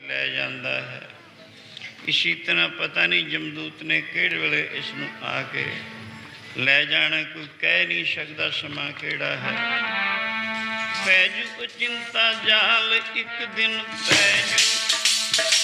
ਲੈ ਜਾਂਦਾ ਹੈ। ਇਸੀ ਤਰ੍ਹਾਂ ਪਤਾ ਨਹੀਂ ਜਮਦੂਤ ਨੇ ਕਿਹੜੇ ਵੇਲੇ ਇਸ ਨੂੰ ਆ ਕੇ ਲੈ ਜਾਣਾ, ਕੋਈ ਕਹਿ ਨਹੀਂ ਸਕਦਾ ਸਮਾਂ ਕਿਹੜਾ ਹੈ। ਪੈਜੂ ਕੋ ਚਿੰਤਾ, ਜਾਲ ਇੱਕ ਦਿਨ ਪੈਜੂ ਪੈਜੂ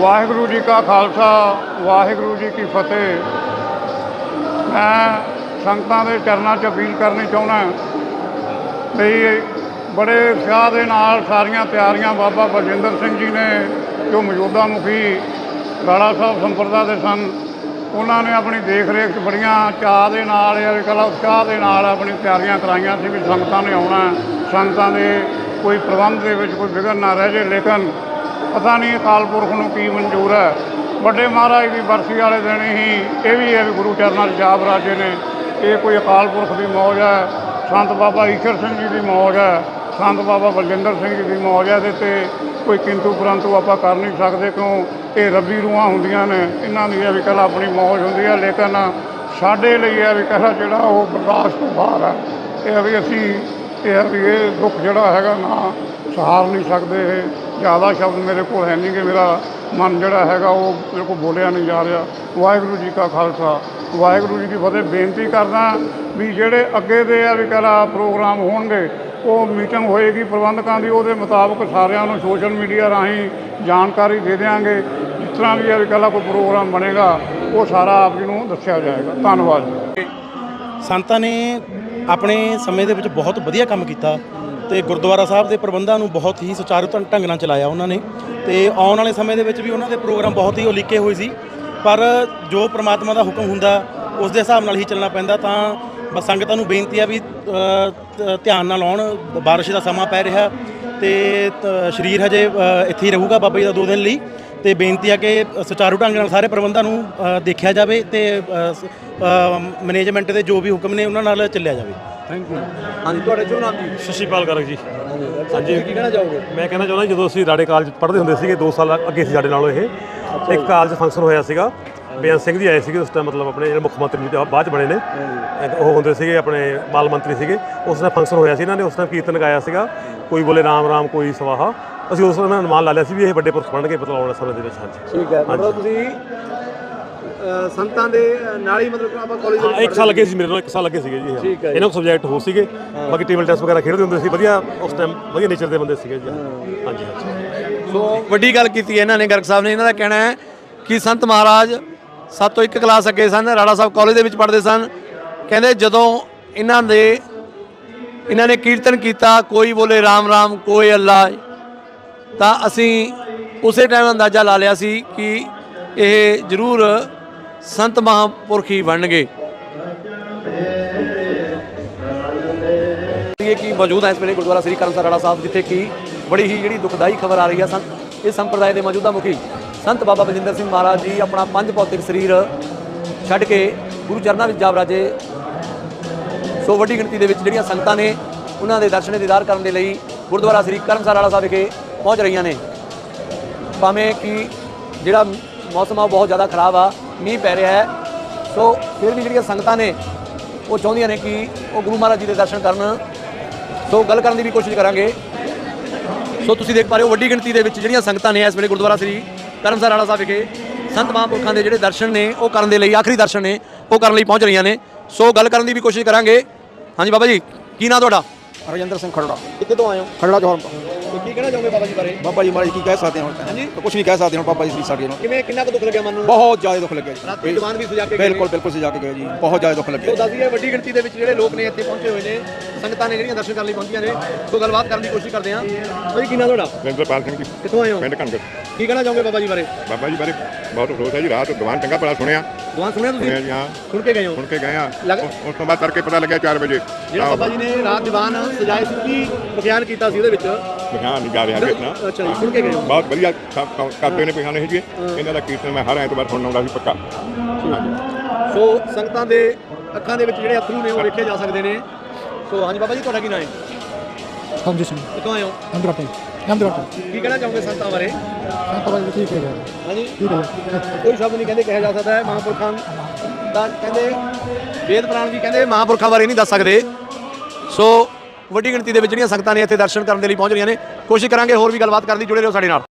ਵਾਹਿਗੁਰੂ ਜੀ ਕਾ ਖਾਲਸਾ, ਵਾਹਿਗੁਰੂ ਜੀ ਕੀ ਫਤਿਹ। ਮੈਂ ਸੰਗਤਾਂ ਦੇ ਚਰਨਾਂ 'ਚ ਅਪੀਲ ਕਰਨੀ ਚਾਹੁੰਦਾ ਵੀ ਬੜੇ ਉਤਸ਼ਾਹ ਦੇ ਨਾਲ ਸਾਰੀਆਂ ਤਿਆਰੀਆਂ ਬਾਬਾ ਬਲਜਿੰਦਰ ਸਿੰਘ ਜੀ ਨੇ, ਜੋ ਮੌਜੂਦਾ ਮੁਖੀ ਰਾਣਾ ਸਾਹਿਬ ਸੰਪਰਦਾ ਦੇ ਸਨ, ਉਹਨਾਂ ਨੇ ਆਪਣੀ ਦੇਖ ਰੇਖ 'ਚ ਬੜੀਆਂ ਚਾਅ ਦੇ ਨਾਲ ਇਹ ਕਲਾ ਉਤਸ਼ਾਹ ਦੇ ਨਾਲ ਆਪਣੀ ਤਿਆਰੀਆਂ ਕਰਾਈਆਂ ਸੀ ਵੀ ਸੰਗਤਾਂ ਨੇ ਆਉਣਾ ਸੰਗਤਾਂ ਦੇ ਕੋਈ ਪ੍ਰਬੰਧ ਦੇ ਵਿੱਚ ਕੋਈ ਵਿਘਨ ਨਾ ਰਹਿ ਜੇ ਲੇਕਿਨ ਪਤਾ ਨਹੀਂ ਅਕਾਲ ਪੁਰਖ ਨੂੰ ਕੀ ਮਨਜ਼ੂਰ ਹੈ। ਵੱਡੇ ਮਹਾਰਾਜ ਦੀ ਬਰਸੀ ਵਾਲੇ ਦਿਨ ਹੀ ਇਹ ਵੀ ਹੈ ਵੀ ਗੁਰੂ ਚਰਨਾਂ 'ਚ ਜਾਪ ਰਾਜੇ ਨੇ। ਇਹ ਕੋਈ ਅਕਾਲ ਪੁਰਖ ਦੀ ਮੌਜ ਹੈ। ਸੰਤ ਬਾਬਾ ਈਸ਼ਰ ਸਿੰਘ ਜੀ ਦੀ ਮੌਜ ਹੈ। ਸੰਤ ਬਾਬਾ ਬਲਜਿੰਦਰ ਸਿੰਘ ਜੀ ਦੀ ਮੌਜ ਹੈ ਇਹਦੇ ਤੇ। ਕੋਈ ਕਿੰਤੂ ਪਰੰਤੂ ਆਪਾਂ ਕਰ ਨਹੀਂ ਸਕਦੇ ਕਿਉਂ? ਇਹ ਰੱਬੀ ਰੂਹਾਂ ਹੁੰਦੀਆਂ ਨੇ। ਇਹਨਾਂ ਦੀ ਇਹ ਵੀ ਕਲਾ ਆਪਣੀ ਮੌਜ ਹੁੰਦੀ ਹੈ। ਲੇਕਿਨ ਸਾਡੇ ਲਈ ਇਹ ਵੀ ਕਲਾ ਜਿਹੜਾ ਉਹ ਬਰਦਾਸ਼ਤ ਤੋਂ ਬਾਹਰ ਹੈ। ਇਹ ਆ ਵੀ ਅਸੀਂ ਇਹ ਆ ਵੀ ਇਹ ਦੁੱਖ ਜਿਹੜਾ ਹੈਗਾ ਨਾ ਸਹਾਰ ਨਹੀਂ ਸਕਦੇ ਇਹ। ਜ਼ਿਆਦਾ ਸ਼ਬਦ ਮੇਰੇ ਕੋਲ ਹੈ ਨਹੀਂ ਕਿ ਮੇਰਾ ਮਨ ਜਿਹੜਾ ਹੈਗਾ ਉਹ ਮੇਰੇ ਕੋਲ ਬੋਲਿਆ ਨਹੀਂ ਜਾ ਰਿਹਾ। ਵਾਹਿਗੁਰੂ ਜੀ ਕਾ ਖਾਲਸਾ। ਵਾਹਿਗੁਰੂ ਜੀ ਕੀ ਫਤਿਹ। ਬੇਨਤੀ ਕਰਦਾ ਵੀ ਜਿਹੜੇ ਅੱਗੇ ਦੇ ਆ ਵੀ ਕਹਲਾ ਪ੍ਰੋਗਰਾਮ ਹੋਣਗੇ, ਉਹ ਮੀਟਿੰਗ ਹੋਏਗੀ ਪ੍ਰਬੰਧਕਾਂ ਦੀ। ਉਹਦੇ ਮੁਤਾਬਕ ਸਾਰਿਆਂ ਨੂੰ ਸੋਸ਼ਲ ਮੀਡੀਆ ਰਾਹੀਂ ਜਾਣਕਾਰੀ ਦੇ ਦੇਵਾਂਗੇ ਜਿਸ ਤਰ੍ਹਾਂ ਵੀ ਆ ਵੀ ਕੋਈ ਪ੍ਰੋਗਰਾਮ ਬਣੇਗਾ, ਉਹ ਸਾਰਾ ਆਪ ਜੀ ਨੂੰ ਦੱਸਿਆ ਜਾਏਗਾ। ਧੰਨਵਾਦ ਜੀ। ਸੰਤਾਂ ਨੇ ਆਪਣੇ ਸਮੇਂ ਦੇ ਵਿੱਚ ਬਹੁਤ ਵਧੀਆ ਕੰਮ ਕੀਤਾ। ਤੇ ਗੁਰਦੁਆਰਾ ਸਾਹਿਬ ਦੇ ਪ੍ਰਬੰਧਾਂ ਨੂੰ ਬਹੁਤ ਹੀ ਸੁਚਾਰੂ ਢੰਗ ਨਾਲ ਚਲਾਇਆ ਉਹਨਾਂ ਨੇ ਤੇ ਆਉਣ ਵਾਲੇ ਸਮੇਂ ਦੇ ਵਿੱਚ ਵੀ ਉਹਨਾਂ ਦੇ ਪ੍ਰੋਗਰਾਮ ਬਹੁਤ ਹੀ ਉਲੀਕੇ ਹੋਏ ਸੀ। ਪਰ ਜੋ ਪ੍ਰਮਾਤਮਾ ਦਾ ਹੁਕਮ ਹੁੰਦਾ, ਉਸ ਦੇ ਹਿਸਾਬ ਨਾਲ ਹੀ ਚੱਲਣਾ ਪੈਂਦਾ, ਤਾਂ ਬਸ ਸੰਗਤਾਂ ਨੂੰ ਬੇਨਤੀ ਆ ਵੀ ਧਿਆਨ ਨਾਲ ਆਉਣ। ਬਾਰਿਸ਼ ਦਾ ਸਮਾਂ ਪੈ ਰਿਹਾ ਤੇ, ਤ- ਸਰੀਰ ਹਜੇ ਇੱਥੇ ਹੀ ਰਹੂਗਾ ਬਾਬਾ ਜੀ ਦਾ ਦੋ ਦਿਨ ਲਈ। ਤੇ ਬੇਨਤੀ ਆ ਕਿ ਸੁਚਾਰੂ ਢੰਗ ਨਾਲ ਸਾਰੇ ਪ੍ਰਬੰਧਾਂ ਨੂੰ ਦੇਖਿਆ ਜਾਵੇ ਤੇ ਮੈਨੇਜਮੈਂਟ ਦੇ ਜੋ ਵੀ ਹੁਕਮ ਨੇ ਉਹਨਾਂ ਨਾਲ ਚੱਲਿਆ ਜਾਵੇ। ਹਾਂਜੀ ਤੁਹਾਡਾ ਜੋ ਨਾਮ ਜੀ ਸ਼ਸ਼ੀਪਾਲ ਗਰਗ ਜੀ। ਹਾਂਜੀ ਕੀ ਕਹਿਣਾ ਚਾਹੋਗੇ? ਮੈਂ ਕਹਿਣਾ ਚਾਹੁੰਦਾ ਜਦੋਂ ਅਸੀਂ ਰਾੜੇ ਕਾਲਜ ਪੜ੍ਹਦੇ ਹੁੰਦੇ ਸੀਗੇ 2 ਸਾਲ ਅੱਗੇ ਸੀ ਸਾਡੇ ਨਾਲੋਂ ਇਹ ਇੱਕ ਕਾਲਜ ਫੰਕਸ਼ਨ ਹੋਇਆ ਸੀਗਾ ਬੇਅੰਤ ਸਿੰਘ ਜੀ ਆਏ ਸੀਗੇ ਉਸ ਟਾਈਮ ਮਤਲਬ ਆਪਣੇ ਜਿਹੜੇ ਮੁੱਖ ਮੰਤਰੀ ਜੀ ਬਾਅਦ ਚ ਬਣੇ ਨੇ। ਉਹ ਹੁੰਦੇ ਸੀਗੇ ਆਪਣੇ ਮਾਲ ਮੰਤਰੀ ਸੀਗੇ। ਉਸ ਟਾਈਮ ਫੰਕਸ਼ਨ ਹੋਇਆ ਸੀ ਇਹਨਾਂ ਨੇ ਉਸ ਟਾਈਮ ਕੀਰਤਨ ਗਾਇਆ ਸੀਗਾ ਕੋਈ ਬੋਲੇ ਰਾਮ ਰਾਮ ਕੋਈ ਸਵਾਹਾ। ਅਸੀਂ ਉਸ ਨੂੰ ਅਨੁਮਾਨ ਲਾ ਲਿਆ ਸੀ ਵੀ ਇਹ ਵੱਡੇ ਪੁਰਖ ਬਣਨਗੇ ਮਤਲਬ ਆਉਣ ਵਾਲੇ ਸਮੇਂ ਦੇ ਵਿੱਚ ਹਾਂਜੀ। ਠੀਕ ਹੈ ਮਤਲਬ ਤੁਸੀਂ ਸੰਤਾਂ ਦੇ ਨਾਲ ਹੀ ਮਤਲਬ ਆਪਾਂ ਕਾਲਜ ਹਾਂ ਇੱਕ ਸਾਲ ਲੱਗੇ ਸੀ ਮੇਰੇ ਨਾਲ ਇੱਕ ਸਾਲ ਲੱਗੇ ਸੀਗੇ ਜੀ। ਇਹਨਾਂ ਨੂੰ ਸਬਜੈਕਟ ਹੋ ਸੀਗੇ ਬਾਕੀ ਟੇਬਲ ਟੈਸਟ ਵਗੈਰਾ ਖੇਡਦੇ ਹੁੰਦੇ ਸੀ ਵਧੀਆ ਉਸ ਟਾਈਮ ਵਧੀਆ ਨੇਚਰ ਦੇ ਬੰਦੇ ਸੀਗੇ ਜੀ ਹਾਂਜੀ ਹਾਂਜੀ। ਸੋ ਵੱਡੀ ਗੱਲ ਕੀਤੀ ਹੈ ਇਹਨਾਂ ਨੇ ਗਰਗ ਸਾਹਿਬ ਨੇ। ਇਹਨਾਂ ਦਾ ਕਹਿਣਾ ਹੈ ਕਿ ਸੰਤ ਮਹਾਰਾਜ ਸਭ ਤੋਂ ਇੱਕ ਕਲਾਸ ਅੱਗੇ ਸਨ ਰਾੜਾ ਸਾਹਿਬ ਕਾਲਜ ਦੇ ਵਿੱਚ ਪੜ੍ਹਦੇ ਸਨ। ਕਹਿੰਦੇ ਜਦੋਂ ਇਹਨਾਂ ਦੇ ਇਹਨਾਂ ਨੇ ਕੀਰਤਨ ਕੀਤਾ ਕੋਈ ਬੋਲੇ ਰਾਮ ਰਾਮ ਕੋਈ ਅੱਲਾ ਤਾਂ ਅਸੀਂ ਉਸੇ ਟਾਈਮ ਅੰਦਾਜ਼ਾ ਲਾ ਲਿਆ ਸੀ ਕਿ ਇਹ ਜ਼ਰੂਰ ਸੰਤ ਮਹਾਂਪੁਰਖ ਹੀ ਬਣਨਗੇ। ਇਹ ਕੀ ਮੌਜੂਦ ਹੈ ਇਸ ਵੇਲੇ ਗੁਰਦੁਆਰਾ ਸ੍ਰੀ ਕਰਮਸਰ ਰਾੜਾ ਸਾਹਿਬ, ਜਿੱਥੇ ਕਿ ਬੜੀ ਹੀ ਜਿਹੜੀ ਦੁਖਦਾਈ ਖਬਰ ਆ ਰਹੀ ਹੈ ਸੰਤ, ਇਸ ਸੰਪਰਦਾਇ ਦੇ ਮੌਜੂਦਾ ਮੁਖੀ ਸੰਤ ਬਾਬਾ ਬਜਿੰਦਰ ਸਿੰਘ ਮਹਾਰਾਜ ਜੀ ਆਪਣਾ ਪੰਜ ਭੌਤਿਕ ਸਰੀਰ ਛੱਡ ਕੇ ਗੁਰੂ ਚਰਨਾਂ ਵਿੱਚ ਜਾ ਰਾਜੇ ਸੋ ਵੱਡੀ ਗਿਣਤੀ ਦੇ ਵਿੱਚ ਜਿਹੜੀਆਂ ਸੰਗਤਾਂ ਨੇ, ਉਹਨਾਂ ਦੇ ਦਰਸ਼ਨ ਦੀਦਾਰ ਕਰਨ ਦੇ ਲਈ ਗੁਰਦੁਆਰਾ ਸ੍ਰੀ ਕਰਮਸਰ ਵਾਲਾ ਸਾਹਿਬ ਵਿਖੇ ਪਹੁੰਚ ਰਹੀਆਂ ਨੇ। ਭਾਵੇਂ ਕਿ ਜਿਹੜਾ ਮੌਸਮ ਆ ਬਹੁਤ ਜ਼ਿਆਦਾ ਖਰਾਬ ਆ ਮੀਂਹ ਪੈ ਰਿਹਾ ਹੈ। ਸੋ ਫਿਰ ਵੀ ਜਿਹੜੀਆਂ ਸੰਗਤਾਂ ਨੇ ਉਹ ਚਾਹੁੰਦੀਆਂ ਨੇ ਕਿ ਉਹ ਗੁਰੂ ਮਹਾਰਾਜ ਜੀ ਦੇ ਦਰਸ਼ਨ ਕਰਨ। ਸੋ ਗੱਲ ਕਰਨ ਦੀ ਵੀ ਕੋਸ਼ਿਸ਼ ਕਰਾਂਗੇ। ਸੋ ਤੁਸੀਂ ਦੇਖ ਪਾ ਰਹੇ ਹੋ ਵੱਡੀ ਗਿਣਤੀ ਦੇ ਵਿੱਚ ਜਿਹੜੀਆਂ ਸੰਗਤਾਂ ਨੇ ਇਸ ਵੇਲੇ ਗੁਰਦੁਆਰਾ ਸ੍ਰੀ ਕਰਮਸਰ ਵਾਲਾ ਸਾਹਿਬ ਵਿਖੇ। ਸੰਤ ਮਹਾਂਪੁਰਖਾਂ ਦੇ ਜਿਹੜੇ ਦਰਸ਼ਨ ਨੇ ਉਹ ਕਰਨ ਦੇ ਲਈ ਆਖਰੀ ਦਰਸ਼ਨ ਨੇ ਉਹ ਕਰਨ ਲਈ ਪਹੁੰਚ ਰਹੀਆਂ ਨੇ। ਸੋ ਗੱਲ ਕਰਨ ਦੀ ਵੀ ਕੋਸ਼ਿਸ਼ ਕਰਾਂਗੇ। ਹਾਂਜੀ ਬਾਬਾ ਜੀ ਕੀ ਨਾਂ ਤੁਹਾਡਾ? ਰਜਿੰਦਰ ਸਿੰਘ ਖੜੜਾ। ਕਿੱਥੇ ਤੋਂ ਆਏ ਹੋ? ਖੜੜਾ ਤੇ। ਕੀ ਕਹਿਣਾ ਚਾਹੋਗੇ ਬਾਬਾ ਜੀ ਬਾਰੇ? ਬਾਬਾ ਜੀ ਮਹਾਰਾਜ ਕੀ ਕਹਿ ਸਕਦੇ ਹਾਂ? ਹੁਣ ਹਾਂਜੀ ਕੁਝ ਨਹੀਂ ਕਹਿ ਸਕਦੇ ਹੁਣ ਬਾਬਾ ਜੀ ਸ੍ਰੀ ਸਾਡੇ ਨੂੰ। ਕਿਵੇਂ ਕਿੰਨਾ ਕੁ ਦੁੱਖ ਲੱਗਿਆ ਮਨ ਨੂੰ? ਬਹੁਤ ਜ਼ਿਆਦਾ ਦੁੱਖ ਲੱਗਿਆ ਰਾਤੀ ਜੀ ਦੀਵਾਨ ਵੀ ਸਜਾ ਕੇ ਗਏ ਬਿਲਕੁਲ ਬਿਲਕੁਲ ਸਜਾ ਕੇ ਗਏ ਜੀ। ਬਹੁਤ ਜ਼ਿਆਦਾ ਦੁੱਖ ਲੱਗਿਆ ਦੱਸਦੀਏ ਵੱਡੀ ਗਿਣਤੀ ਦੇ ਵਿੱਚ ਜਿਹੜੇ ਲੋਕ ਨੇ ਇੱਥੇ ਪਹੁੰਚੇ ਹੋਏ ਨੇ ਸੰਗਤਾਂ ਨੇ ਜਿਹੜੀਆਂ ਦਰਸ਼ਨ ਕਰਨ ਲਈ ਪਹੁੰਚੀਆਂ ਨੇ ਸੋ ਗੱਲਬਾਤ ਕਰਨ ਦੀ ਕੋਸ਼ਿਸ਼ ਕਰਦੇ ਹਾਂ। ਭਾਈ ਕੀ ਨਾਮ ਤੁਹਾਡਾ? ਰਿੰਦਰਪਾਲ ਸਿੰਘ ਜੀ। ਕਿੱਥੋਂ ਆਏ ਹੋ? ਪਿੰਡ ਕਣਕ ਕੀ ਕਹਿਣਾ ਚਾਹੋਗੇ ਬਾਬਾ ਜੀ ਬਾਰੇ? ਬਾਬਾ ਜੀ ਬਾਰੇ ਬਹੁਤ ਅਫਸੋਸ ਹੈ ਜੀ ਰਾਤ ਦੀਵਾਨ ਚੰਗਾ ਬੜਾ ਸੁਣਿਆ। ਦੁਆਨ ਸੁਣਿਆ ਤੁਸੀਂ? ਸੁਣਿਆ ਜੀ ਹਾਂ। ਸੁਣ ਕੇ ਗਏ ਹੋ? ਸੁਣ ਕੇ ਗਏ ਆ ਉਸ- ਤੋਂ ਬਾਅਦ ਤੜਕੇ ਪਤਾ ਲੱਗਿਆ 4 ਵਜੇ। ਜਿਹੜਾ ਬਾਬਾ ਜੀ ਨੇ ਰਾਤ ਦੀਵਾਨ ਸਜਾਏ ਸੀ ਕੀ ਕੀਤਾ ਸੀ ਉਹਦੇ ਵਿੱਚ? ਬਿਆਨ ਨਹੀਂ ਜਾ ਰਿਹਾ ਜੀ ਇਤਨਾ ਅੱਛਾ ਸੁਣ ਕੇ ਗਏ ਬਹੁਤ ਵਧੀਆ ਕਰਦੇ ਨੇ ਬਿਆਨ ਇਹ ਜੀ। ਇਹਨਾਂ ਦਾ ਕੀਰਤਨ ਮੈਂ ਹਰ ਐਤਵਾਰ ਸੁਣਨ ਆਉਂਦਾ ਸੀ ਪੱਕਾ। ਸੋ ਸੰਗਤਾਂ ਦੇ ਅੱਖਾਂ ਦੇ ਵਿੱਚ ਜਿਹੜੇ ਅਥਰੂ ਨੇ ਉਹ ਵੇਖੇ ਜਾ ਸਕਦੇ ਨੇ। ਸੋ ਹਾਂਜੀ ਬਾਬਾ ਜੀ ਤੁਹਾਡਾ ਕੀ ਨਾਮ ਹੈ? ਹਾਂਜੀ ਸਿੰਘ ਕਿੱਥੋਂ ਆਏ ਹੋ? ਅੰਦਰਾਟੇ ਅੰਦਰਾਟੇ ਕੀ ਕਹਿਣਾ ਚਾਹੋਗੇ ਸੰਗਤਾਂ ਬਾਰੇ? ਸੰਤਾਂ ਬਾਈ ਠੀਕ ਹੈ ਹਾਂਜੀ। ਠੀਕ ਹੈ ਕੋਈ ਸ਼ਬਦ ਨਹੀਂ ਕਹਿੰਦੇ ਕਿਹਾ ਜਾ ਸਕਦਾ ਹੈ ਮਹਾਂਪੁਰਖਾਂ ਦਾ ਕਹਿੰਦੇ ਵੇਦ ਪੁਰਾਣ ਵੀ ਕਹਿੰਦੇ ਮਹਾਂਪੁਰਖਾਂ ਬਾਰੇ ਨਹੀਂ ਦੱਸ ਸਕਦੇ। ਸੋ ਵੱਡੀ ਗਿਣਤੀ ਦੇ ਵਿੱਚ ਜਿਹੜੀਆਂ ਸੰਗਤਾਂ ਨੇ ਇੱਥੇ ਦਰਸ਼ਨ ਕਰਨ ਦੇ ਲਈ ਪਹੁੰਚ ਰਹੀਆਂ ਨੇ। ਕੋਸ਼ਿਸ਼ ਕਰਾਂਗੇ ਹੋਰ ਵੀ ਗੱਲਬਾਤ ਕਰਨ ਦੀ, ਜੁੜੇ ਰਹੋ ਸਾਡੇ ਨਾਲ।